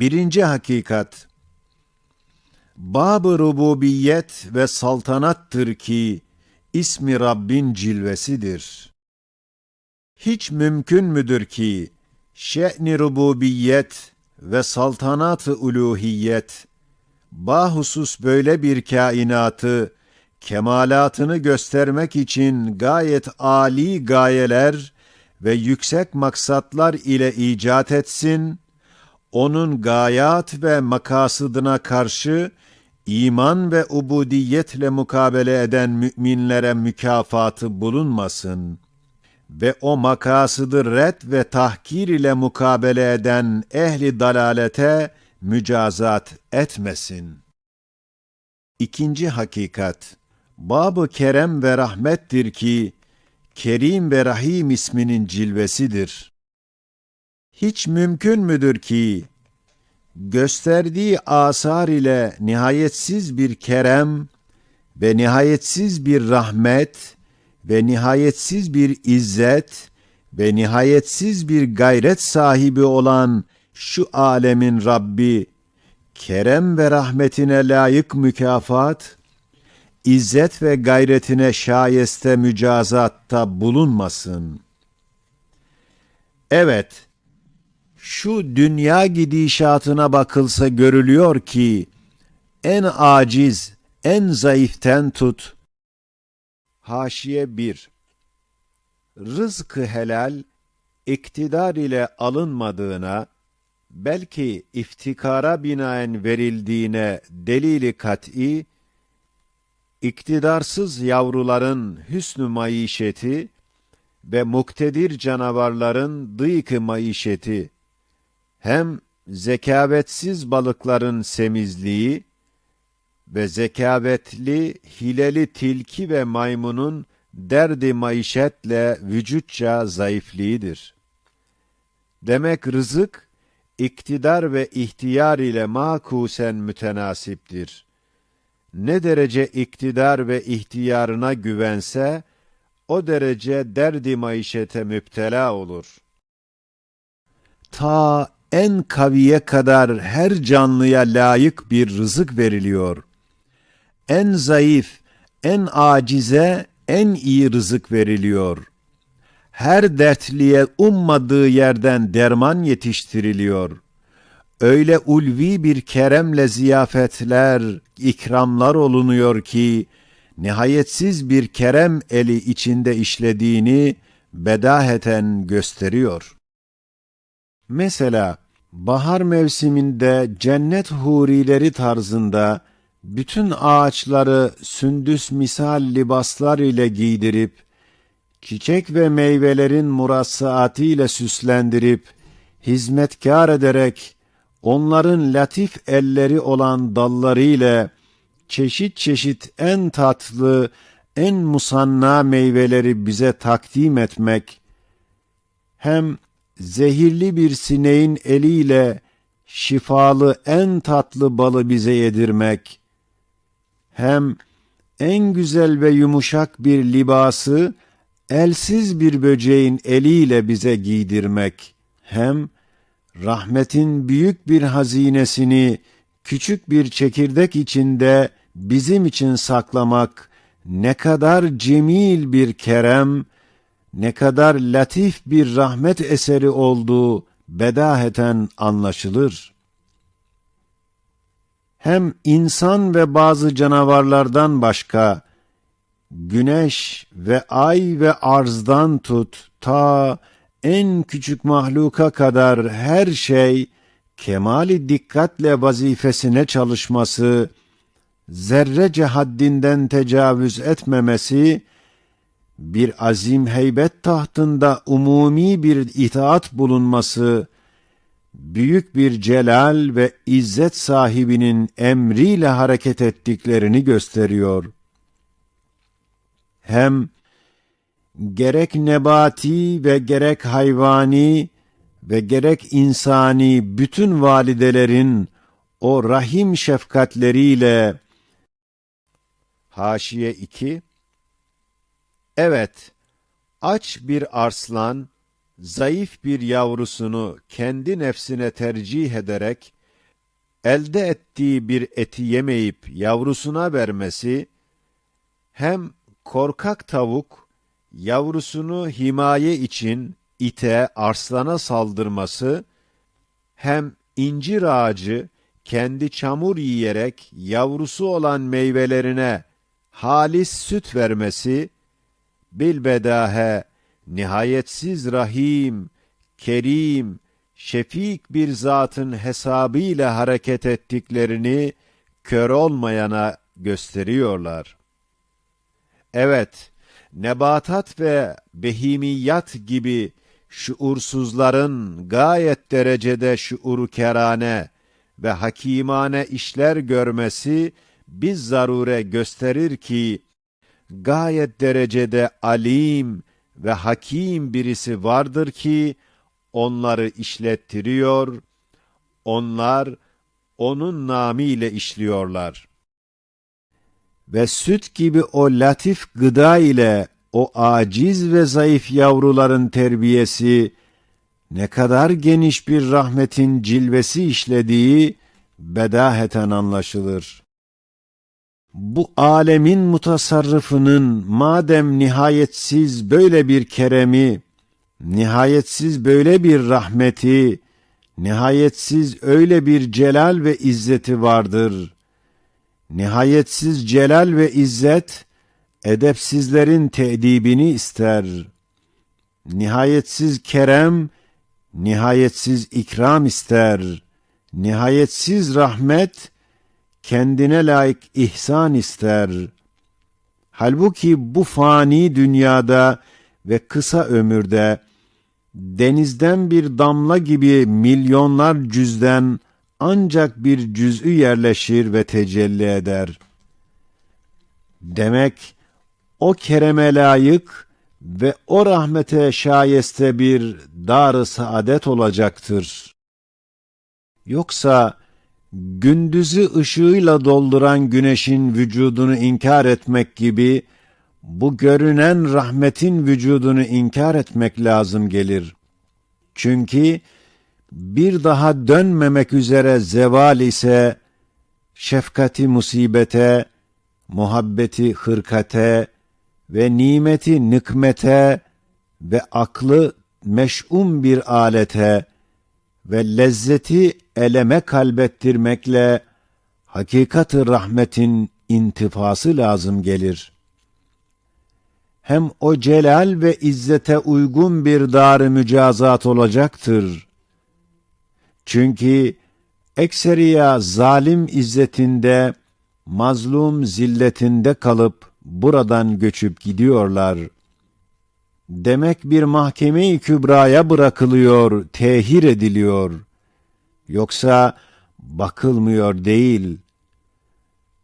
Birinci hakikat, Bab-ı rububiyet ve saltanattır ki, ismi Rabbin cilvesidir. Hiç mümkün müdür ki, şe'ni rububiyet ve saltanat-ı uluhiyet, bahusus böyle bir kainatı, kemalatını göstermek için gayet âli gayeler ve yüksek maksatlar ile icat etsin, onun gayat ve makasıdına karşı iman ve ubudiyetle mukabele eden müminlere mükafatı bulunmasın ve o makasıdı red ve tahkir ile mukabele eden ehli dalalete mücazat etmesin. İkinci hakikat, Bab-ı Kerem ve Rahmettir ki, Kerim ve Rahim isminin cilvesidir. Hiç mümkün müdür ki, gösterdiği asar ile nihayetsiz bir kerem ve nihayetsiz bir rahmet ve nihayetsiz bir izzet ve nihayetsiz bir gayret sahibi olan şu alemin Rabbi, kerem ve rahmetine layık mükafat, izzet ve gayretine şayeste mücazatta bulunmasın. Evet, şu dünya gidişatına bakılsa görülüyor ki, en aciz, en zayıften tut. Haşiye 1 Rızkı helal, iktidar ile alınmadığına, belki iftikara binaen verildiğine delili kat'i, iktidarsız yavruların hüsnü maişeti ve muktedir canavarların dıyık maişeti, hem zekavetsiz balıkların semizliği ve zekavetli, hileli tilki ve maymunun derdi maişetle vücutça zayıfliğidir. Demek rızık, iktidar ve ihtiyar ile makusen mütenasiptir. Ne derece iktidar ve ihtiyarına güvense, o derece derdi maişete müptela olur. Ta en kaviye kadar her canlıya layık bir rızık veriliyor. En zayıf, en acize en iyi rızık veriliyor. Her dertliye ummadığı yerden derman yetiştiriliyor. Öyle ulvi bir keremle ziyafetler, ikramlar olunuyor ki, nihayetsiz bir kerem eli içinde işlediğini bedaheten gösteriyor. Mesela bahar mevsiminde cennet hurileri tarzında bütün ağaçları sündüs misal libaslar ile giydirip, çiçek ve meyvelerin murassaatı ile süslendirip, hizmetkar ederek, onların latif elleri olan dalları ile, çeşit çeşit en tatlı, en musanna meyveleri bize takdim etmek, hem zehirli bir sineğin eliyle şifalı en tatlı balı bize yedirmek, hem en güzel ve yumuşak bir libası elsiz bir böceğin eliyle bize giydirmek, hem rahmetin büyük bir hazinesini küçük bir çekirdek içinde bizim için saklamak ne kadar cemil bir kerem, ne kadar latif bir rahmet eseri olduğu bedaheten anlaşılır. Hem insan ve bazı canavarlardan başka, güneş ve ay ve arzdan tut, ta en küçük mahluka kadar her şey, kemali dikkatle vazifesine çalışması, zerrece haddinden tecavüz etmemesi, bir azim heybet tahtında umumi bir itaat bulunması, büyük bir celal ve izzet sahibinin emriyle hareket ettiklerini gösteriyor. Hem gerek nebati ve gerek hayvani ve gerek insani bütün validelerin o rahim şefkatleriyle Haşiye 2 Evet, aç bir arslan, zayıf bir yavrusunu kendi nefsine tercih ederek, elde ettiği bir eti yemeyip yavrusuna vermesi, hem korkak tavuk yavrusunu himaye için ite, arslana saldırması, hem incir ağacı kendi çamur yiyerek yavrusu olan meyvelerine halis süt vermesi, bilbedahe nihayetsiz rahim, kerim, şefik bir zatın hesabıyla hareket ettiklerini kör olmayana gösteriyorlar. Evet, nebatat ve behimiyat gibi şuursuzların gayet derecede şuuru kerane ve hakimane işler görmesi biz zarure gösterir ki gayet derecede alim ve hakim birisi vardır ki onları işlettiriyor, onlar onun namiyle işliyorlar. Ve süt gibi o latif gıda ile o aciz ve zayıf yavruların terbiyesi ne kadar geniş bir rahmetin cilvesi işlediği bedaheten anlaşılır. Bu alemin mutasarrıfının madem nihayetsiz böyle bir keremi, nihayetsiz böyle bir rahmeti, nihayetsiz öyle bir celal ve izzeti vardır. Nihayetsiz celal ve izzet, edepsizlerin tedibini ister. Nihayetsiz kerem, nihayetsiz ikram ister. Nihayetsiz rahmet, kendine layık ihsan ister. Halbuki bu fani dünyada ve kısa ömürde denizden bir damla gibi milyonlar cüzden ancak bir cüz'ü yerleşir ve tecelli eder. Demek o kereme layık ve o rahmete şayeste bir dar-ı saadet olacaktır. Yoksa gündüzü ışığıyla dolduran güneşin vücudunu inkar etmek gibi bu görünen rahmetin vücudunu inkar etmek lazım gelir. Çünkü bir daha dönmemek üzere zeval ise şefkati musibete, muhabbeti hırkate ve nimeti nikmete ve aklı meş'um bir alete ve lezzeti eleme kalbettirmekle hakikati rahmetin intifası lazım gelir. Hem o celal ve izzete uygun bir dar mücazat olacaktır. Çünkü ekseriya zalim izzetinde, mazlum zilletinde kalıp buradan göçüp gidiyorlar. Demek bir mahkeme-i kübraya bırakılıyor, tehir ediliyor. Yoksa bakılmıyor değil.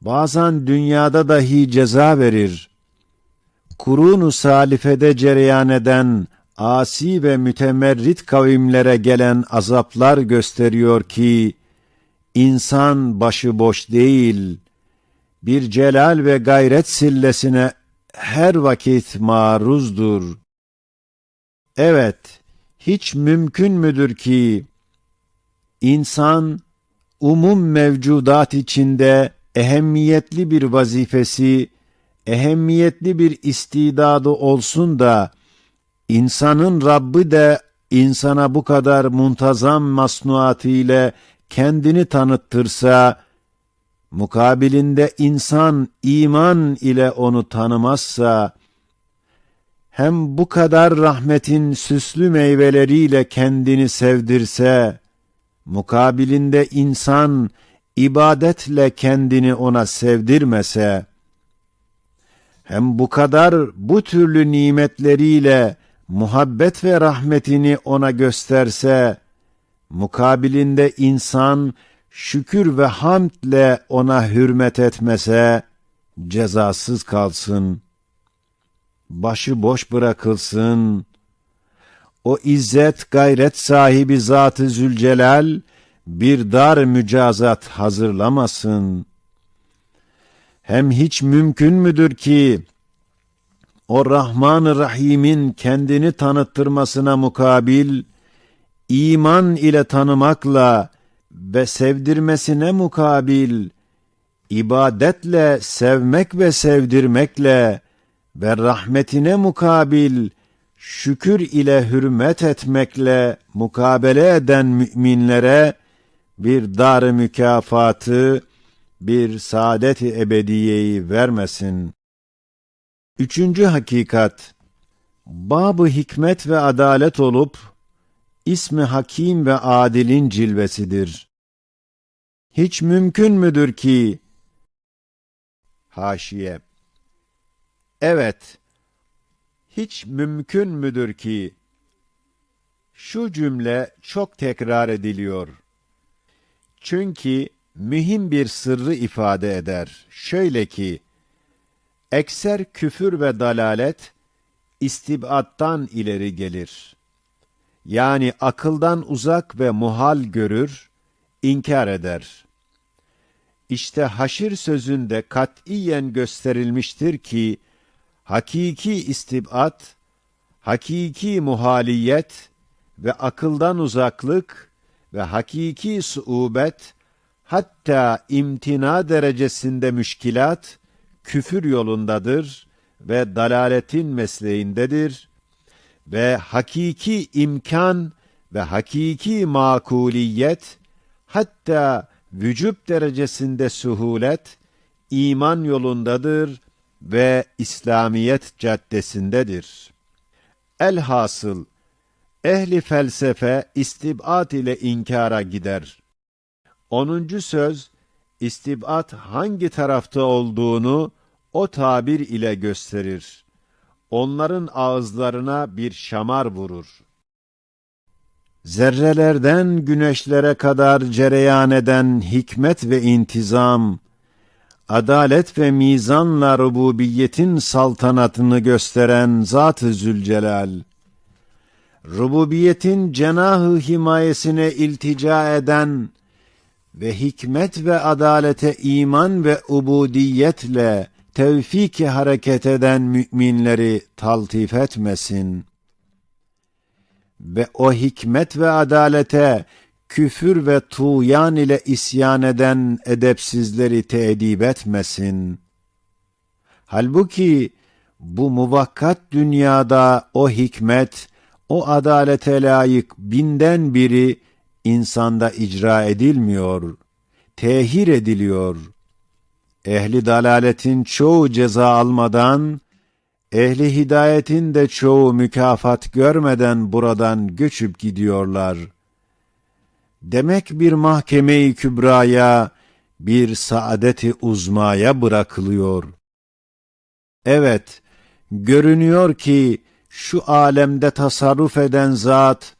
Bazen dünyada dahi ceza verir. Kurunu salifede cereyan eden asi ve mütemerrit kavimlere gelen azaplar gösteriyor ki, insan başıboş değil, bir celal ve gayret sillesine her vakit maruzdur. Evet, hiç mümkün müdür ki, insan, umum mevcudat içinde ehemmiyetli bir vazifesi, ehemmiyetli bir istidadı olsun da, insanın Rabbi de insana bu kadar muntazam masnuatı ile kendini tanıttırsa, mukabilinde insan iman ile onu tanımazsa, hem bu kadar rahmetin süslü meyveleriyle kendini sevdirse, mukabilinde insan ibadetle kendini ona sevdirmese, hem bu kadar bu türlü nimetleriyle muhabbet ve rahmetini ona gösterse, mukabilinde insan şükür ve hamdle ona hürmet etmese, cezasız kalsın, başı boş bırakılsın, o izzet gayret sahibi Zat-ı Zülcelal, bir dar mücazat hazırlamasın. Hem hiç mümkün müdür ki, o Rahman-ı Rahim'in kendini tanıttırmasına mukabil, iman ile tanımakla ve sevdirmesine mukabil, ibadetle sevmek ve sevdirmekle ve rahmetine mukabil, şükür ile hürmet etmekle mukabele eden müminlere bir dar mükafatı, bir saadet-i ebediyeyi vermesin. Üçüncü hakikat, babı hikmet ve adalet olup, ismi hakim ve adilin cilvesidir. Hiç mümkün müdür ki, haşiye, evet, hiç mümkün müdür ki, şu cümle çok tekrar ediliyor. Çünkü mühim bir sırrı ifade eder. Şöyle ki, ekser küfür ve dalalet, istibadtan ileri gelir. Yani akıldan uzak ve muhal görür, inkar eder. İşte haşir sözünde katiyen gösterilmiştir ki, hakiki istibad, hakiki muhaliyet ve akıldan uzaklık ve hakiki suubet, hatta imtina derecesinde müşkilat, küfür yolundadır ve dalaletin mesleğindedir ve hakiki imkan ve hakiki makuliyet, hatta vücub derecesinde suhulet, iman yolundadır ve İslamiyet caddesindedir. Elhasıl, ehli felsefe istibad ile inkara gider. Onuncu söz, istibad hangi tarafta olduğunu o tabir ile gösterir. Onların ağızlarına bir şamar vurur. Zerrelerden güneşlere kadar cereyan eden hikmet ve intizam, adalet ve mizanla rububiyetin saltanatını gösteren Zat-ı Zülcelal, rububiyetin cenahı himayesine iltica eden ve hikmet ve adalete iman ve ubudiyetle tevfik hareket eden müminleri taltif etmesin. Ve o hikmet ve adalete küfür ve tuğyan ile isyan eden edepsizleri teedip etmesin. Halbuki bu muvakkat dünyada o hikmet, o adalete layık binden biri insanda icra edilmiyor, tehir ediliyor. Ehli dalaletin çoğu ceza almadan, ehli hidayetin de çoğu mükafat görmeden buradan göçüp gidiyorlar. Demek bir mahkeme-i kübraya, bir saadeti uzmaya bırakılıyor. Evet, görünüyor ki şu alemde tasarruf eden zat,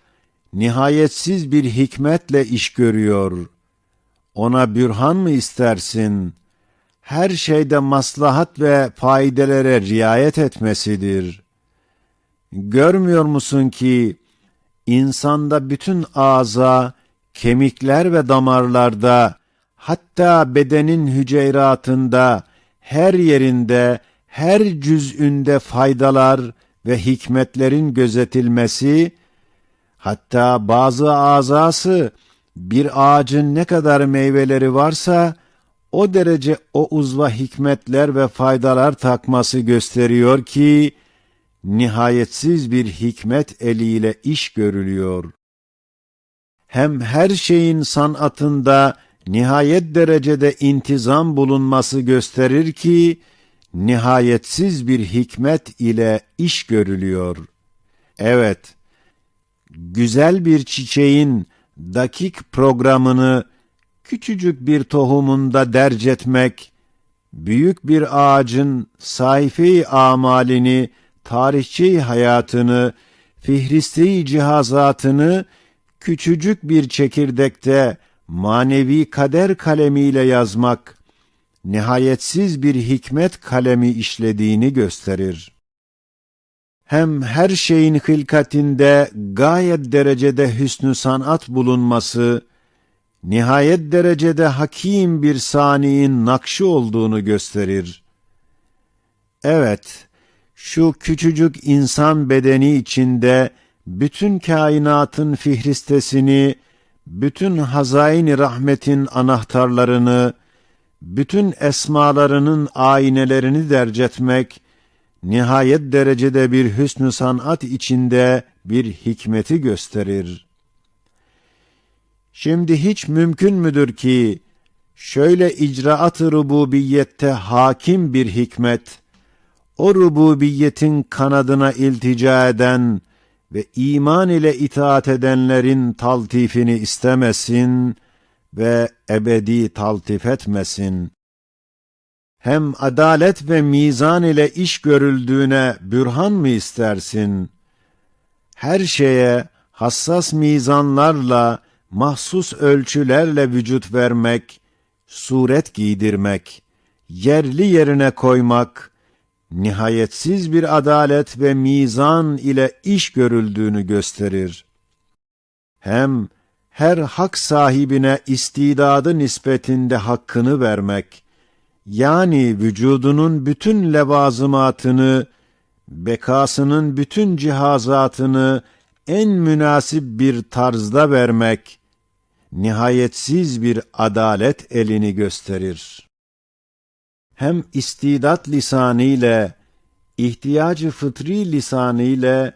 nihayetsiz bir hikmetle iş görüyor. Ona bürhan mı istersin? Her şeyde maslahat ve faydelere riayet etmesidir. Görmüyor musun ki, insanda bütün ağza, kemikler ve damarlarda, hatta bedenin hüceyratında, her yerinde, her cüz'ünde faydalar ve hikmetlerin gözetilmesi, hatta bazı azası bir ağacın ne kadar meyveleri varsa o derece o uzva hikmetler ve faydalar takması gösteriyor ki nihayetsiz bir hikmet eliyle iş görülüyor. Hem her şeyin sanatında nihayet derecede intizam bulunması gösterir ki nihayetsiz bir hikmet ile iş görülüyor. Evet, güzel bir çiçeğin dakik programını küçücük bir tohumunda derc etmek, büyük bir ağacın sayfi amalini, tarihçi hayatını, fihristi cihazatını küçücük bir çekirdekte manevi kader kalemiyle yazmak, nihayetsiz bir hikmet kalemi işlediğini gösterir hem her şeyin hilkatinde gayet derecede hüsnü sanat bulunması, nihayet derecede hakim bir saniyin nakşı olduğunu gösterir. Evet, şu küçücük insan bedeni içinde bütün kainatın fihristesini bütün hazaini rahmetin anahtarlarını, bütün esmalarının aynelerini dercetmek, nihayet derecede bir hüsnü sanat içinde bir hikmeti gösterir. Şimdi hiç mümkün müdür ki, şöyle icraat-ı rububiyette hakim bir hikmet, o rububiyetin kanadına iltica eden ve iman ile itaat edenlerin taltifini istemesin ve ebedi taltif etmesin. Hem adalet ve mizan ile iş görüldüğüne bürhan mı istersin? Her şeye hassas mizanlarla, mahsus ölçülerle vücut vermek, suret giydirmek, yerli yerine koymak, nihayetsiz bir adalet ve mizan ile iş görüldüğünü gösterir. Hem her hak sahibine istidadı nispetinde hakkını vermek, yani vücudunun bütün levazımatını, bekasının bütün cihazatını en münasip bir tarzda vermek, nihayetsiz bir adalet elini gösterir. Hem istidat lisanıyla, ihtiyacı fıtri lisanıyla,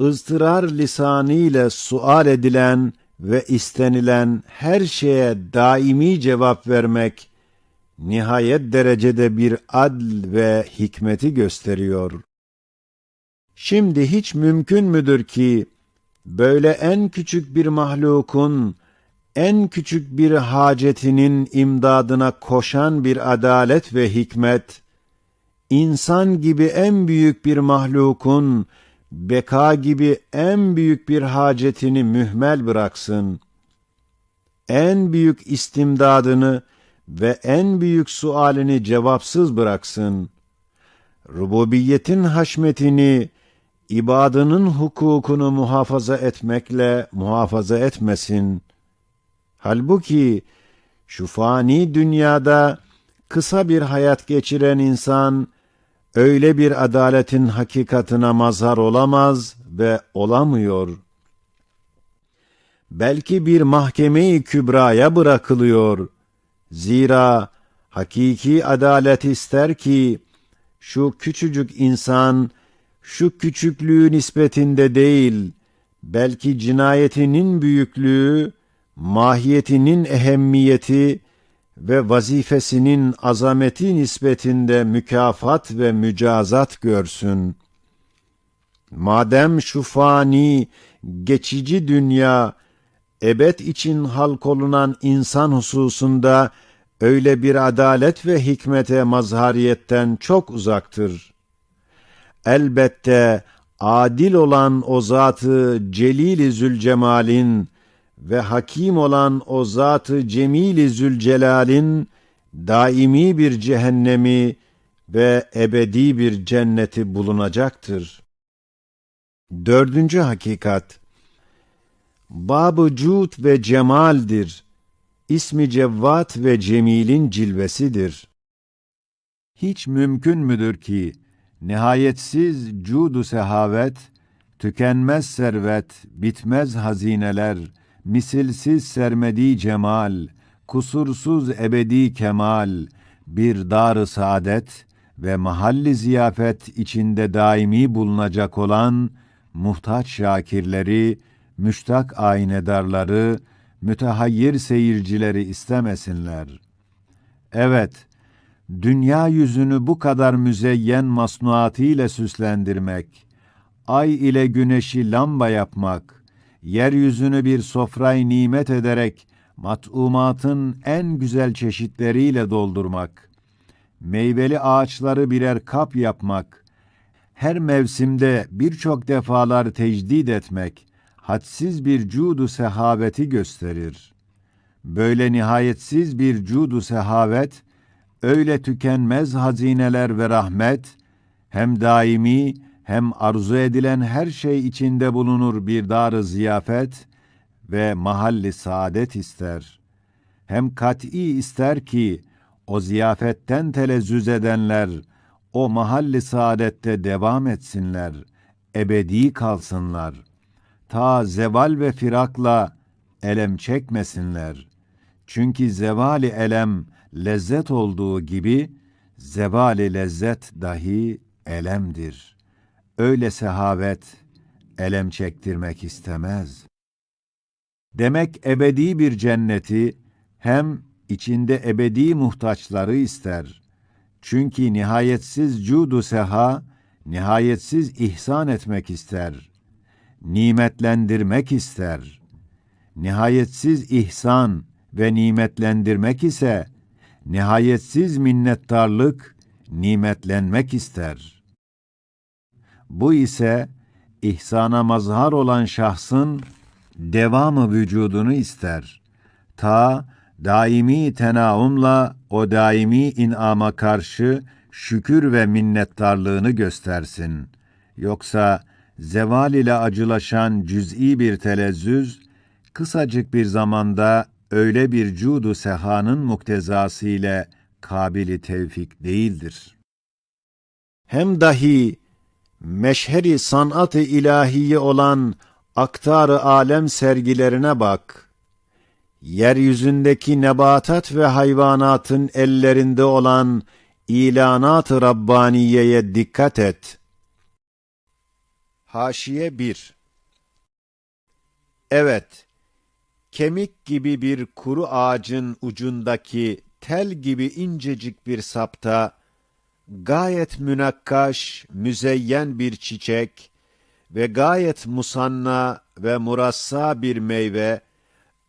ıztırar lisanıyla sual edilen ve istenilen her şeye daimi cevap vermek, nihayet derecede bir adl ve hikmeti gösteriyor. Şimdi hiç mümkün müdür ki, böyle en küçük bir mahlukun, en küçük bir hacetinin imdadına koşan bir adalet ve hikmet, insan gibi en büyük bir mahlukun, beka gibi en büyük bir hacetini mühmel bıraksın. En büyük istimdadını ve en büyük sualini cevapsız bıraksın. Rububiyetin haşmetini, ibadının hukukunu muhafaza etmekle muhafaza etmesin. Halbuki şu fani dünyada kısa bir hayat geçiren insan, öyle bir adaletin hakikatına mazhar olamaz ve olamıyor. Belki bir mahkeme-i kübraya bırakılıyor. Zira hakiki adalet ister ki, şu küçücük insan, şu küçüklüğü nispetinde değil, belki cinayetinin büyüklüğü, mahiyetinin ehemmiyeti ve vazifesinin azameti nispetinde mükafat ve mücazat görsün. Madem şu fani, geçici dünya, ebed için halk olunan insan hususunda öyle bir adalet ve hikmete mazhariyetten çok uzaktır. Elbette adil olan o zatı Celil-i Zülcemal'in ve hakim olan o zatı Cemil-i Zülcelal'in daimi bir cehennemi ve ebedi bir cenneti bulunacaktır. Dördüncü hakikat Bab-ı Cud ve Cemal'dir. İsmi Cevvat ve Cemil'in cilvesidir. Hiç mümkün müdür ki nihayetsiz cudu sehavet, tükenmez servet, bitmez hazineler, misilsiz sermedi cemal, kusursuz ebedi kemal, bir dar saadet ve mahalli ziyafet içinde daimi bulunacak olan muhtaç şakirleri, müştak aynedarları, mütehayyir seyircileri istemesinler. Evet, dünya yüzünü bu kadar müzeyyen masnuatı ile süslendirmek, ay ile güneşi lamba yapmak, yeryüzünü bir sofray nimet ederek mat'umatın en güzel çeşitleriyle doldurmak, meyveli ağaçları birer kap yapmak, her mevsimde birçok defalar tecdid etmek, hadsiz bir cudu sehaveti gösterir. Böyle nihayetsiz bir cudu sehavet, öyle tükenmez hazineler ve rahmet, hem daimi hem arzu edilen her şey içinde bulunur bir dar ziyafet ve mahalli saadet ister. Hem kat'i ister ki o ziyafetten telezzüz edenler o mahalli saadette devam etsinler, ebedi kalsınlar. Ta zeval ve firakla elem çekmesinler. Çünkü zevali elem lezzet olduğu gibi, zevali lezzet dahi elemdir. Öyle sehavet, elem çektirmek istemez. Demek ebedi bir cenneti, hem içinde ebedi muhtaçları ister. Çünkü nihayetsiz cudu seha, nihayetsiz ihsan etmek ister. Nimetlendirmek ister. Nihayetsiz ihsan ve nimetlendirmek ise, nihayetsiz minnettarlık, nimetlenmek ister. Bu ise, ihsana mazhar olan şahsın, devamı vücudunu ister. Ta, daimi tenaumla o daimi inama karşı şükür ve minnettarlığını göstersin. Yoksa zeval ile acılaşan cüz'i bir telezzüz, kısacık bir zamanda öyle bir cudu sehanın muktezası ile kabili tevfik değildir. Hem dahi meşheri sanat-ı ilahiye olan aktar-ı alem sergilerine bak. Yeryüzündeki nebatat ve hayvanatın ellerinde olan ilanat-ı Rabbaniye'ye dikkat et. Haşiye 1 Evet, kemik gibi bir kuru ağacın ucundaki tel gibi incecik bir sapta, gayet münakkaş, müzeyyen bir çiçek ve gayet musanna ve murassa bir meyve,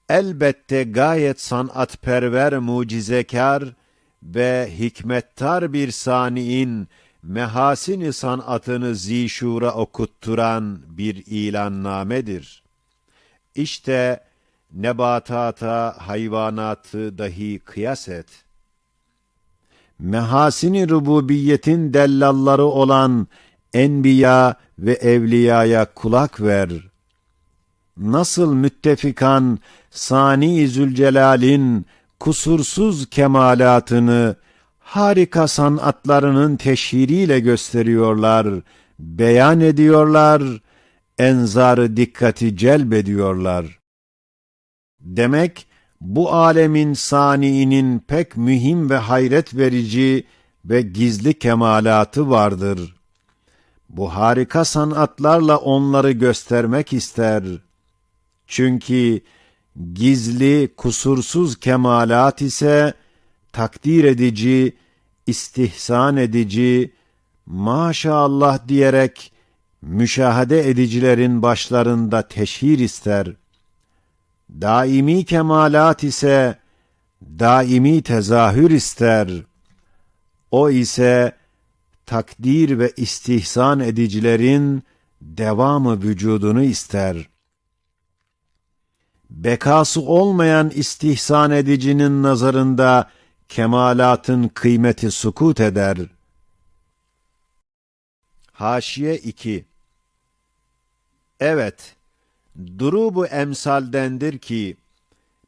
elbette gayet sanatperver mucizekar ve hikmettar bir saniin mehasini sanatını zişura okutturan bir ilannamedir. İşte nebatata, hayvanatı dahi kıyas et. Mehasini rububiyetin dellalları olan enbiya ve evliyaya kulak ver. Nasıl müttefikan Sani Zülcelal'in kusursuz kemalatını harika sanatlarının teşhiriyle gösteriyorlar, beyan ediyorlar, enzarı dikkati celbediyorlar. Demek bu alemin saniinin pek mühim ve hayret verici ve gizli kemalatı vardır. Bu harika sanatlarla onları göstermek ister. Çünkü gizli, kusursuz kemalat ise takdir edici, istihsan edici, maşallah diyerek müşahede edicilerin başlarında teşhir ister. Daimi kemalat ise daimi tezahür ister. O ise takdir ve istihsan edicilerin devamı vücudunu ister. Bekası olmayan istihsan edicinin nazarında kemalatın kıymeti sukut eder. Haşiye 2 Evet, durubu emsaldendir ki,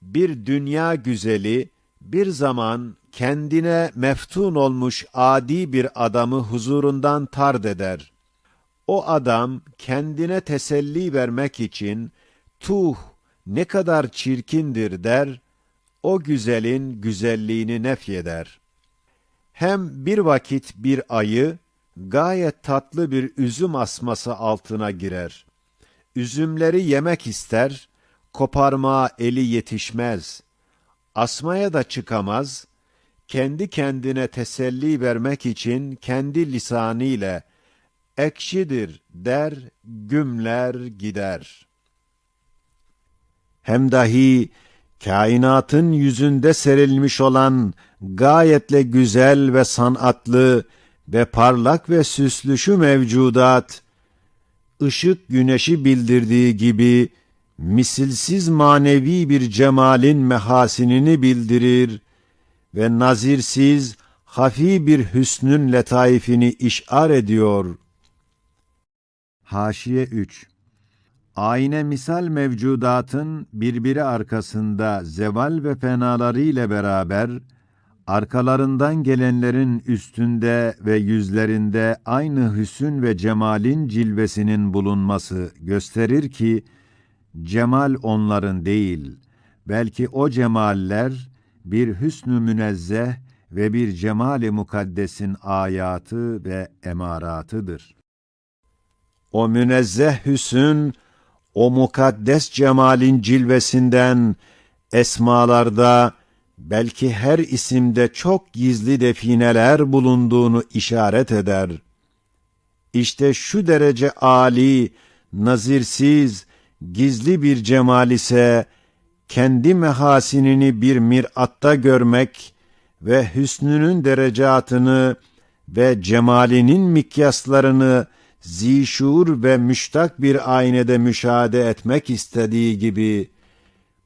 bir dünya güzeli, bir zaman kendine meftun olmuş adi bir adamı huzurundan tard eder. O adam kendine teselli vermek için, tuh ne kadar çirkindir der, o güzelin güzelliğini nefyeder. Hem bir vakit bir ayı, gayet tatlı bir üzüm asması altına girer. Üzümleri yemek ister, koparmaya eli yetişmez. Asmaya da çıkamaz, kendi kendine teselli vermek için kendi lisanıyla ekşidir der, gümler gider. Hem dahi kainatın yüzünde serilmiş olan gayetle güzel ve sanatlı ve parlak ve süslü şu mevcudat, ışık güneşi bildirdiği gibi misilsiz manevi bir cemalin mehasinini bildirir ve nazirsiz, hafi bir hüsnün letaifini işar ediyor. Haşiye 3 Ayne misal mevcudatın birbiri arkasında zeval ve fenaları ile beraber, arkalarından gelenlerin üstünde ve yüzlerinde aynı hüsün ve cemalin cilvesinin bulunması gösterir ki, Cemal onların değil, belki o cemaller bir hüsnü münezzeh ve bir cemali mukaddesin ayatı ve emaratıdır. O münezzeh hüsün, o mukaddes cemalin cilvesinden esmalarda belki her isimde çok gizli defineler bulunduğunu işaret eder. İşte şu derece âli, nazirsiz, gizli bir cemal ise kendi mehasinini bir miratta görmek ve hüsnünün derecatını ve cemalinin mikyaslarını zişur ve müştak bir aynede müşahede etmek istediği gibi,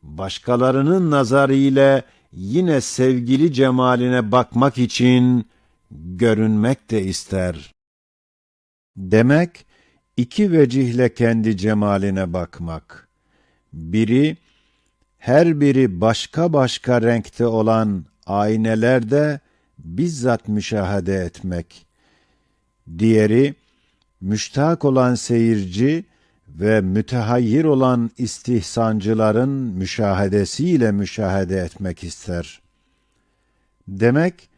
başkalarının nazarıyla yine sevgili cemaline bakmak için görünmek de ister. Demek, iki vecihle kendi cemaline bakmak. Biri, her biri başka başka renkte olan aynelerde bizzat müşahede etmek. Diğeri, müştak olan seyirci ve mütehayyir olan istihsancıların müşahedesiyle müşahede etmek ister. Demek,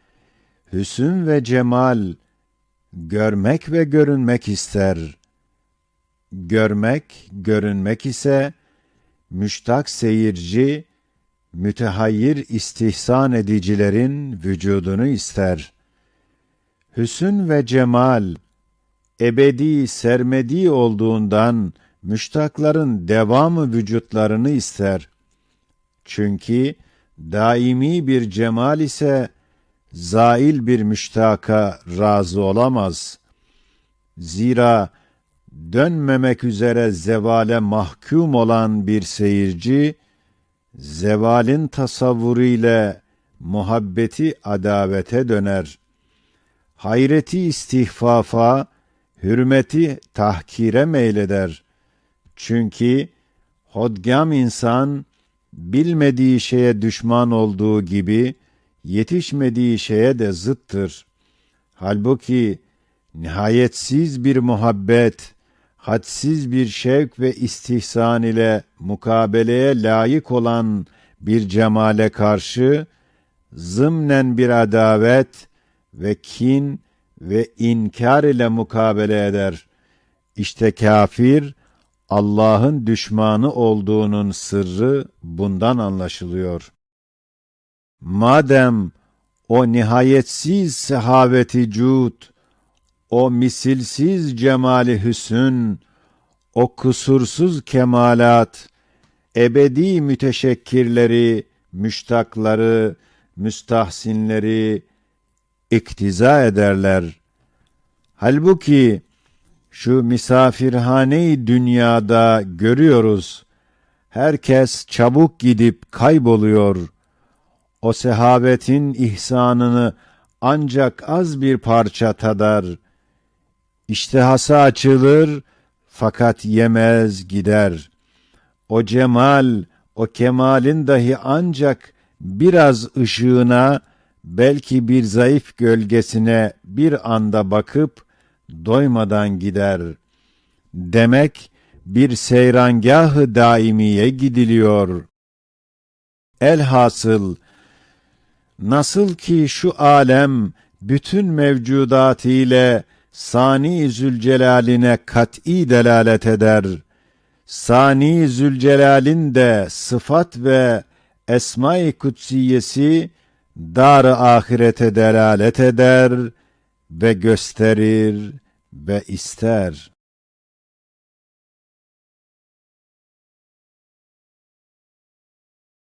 hüsün ve cemal, görmek ve görünmek ister. Görmek, görünmek ise, müştak seyirci, mütehayyir istihsan edicilerin vücudunu ister. Hüsün ve cemal, ebedi sermedi olduğundan müştakların devamı vücutlarını ister. Çünkü daimi bir cemal ise zail bir müştaka razı olamaz. Zira dönmemek üzere zevale mahkum olan bir seyirci, zevalin tasavvuru ile muhabbeti adavete döner. Hayreti istihfafa, hürmeti tahkire meyleder. Çünkü hodgam insan, bilmediği şeye düşman olduğu gibi, yetişmediği şeye de zıttır. Halbuki nihayetsiz bir muhabbet, hadsiz bir şevk ve istihsan ile mukabeleye layık olan bir cemale karşı, zımnen bir adavet ve kin ve inkar ile mukabele eder. İşte kafir, Allah'ın düşmanı olduğunun sırrı bundan anlaşılıyor. Madem o nihayetsiz sehaveti cud, o misilsiz cemali hüsün, o kusursuz kemalat, ebedi müteşekkirleri, müştakları, müstahsinleri iktiza ederler. Halbuki şu misafirhane dünyada görüyoruz. Herkes çabuk gidip kayboluyor. O sehavetin ihsanını ancak az bir parça tadar. İştihası açılır fakat yemez gider. O cemal, o kemalin dahi ancak biraz ışığına, belki bir zayıf gölgesine bir anda bakıp doymadan gider. Demek bir seyrangahı daimiye gidiliyor. Elhasıl nasıl ki şu alem bütün mevcudat ile Sani Zülcelal'ine kat'i delalet eder. Sani Zülcelal'in de sıfat ve esma-i kutsiyesi dar ahirete delalet eder ve gösterir ve ister.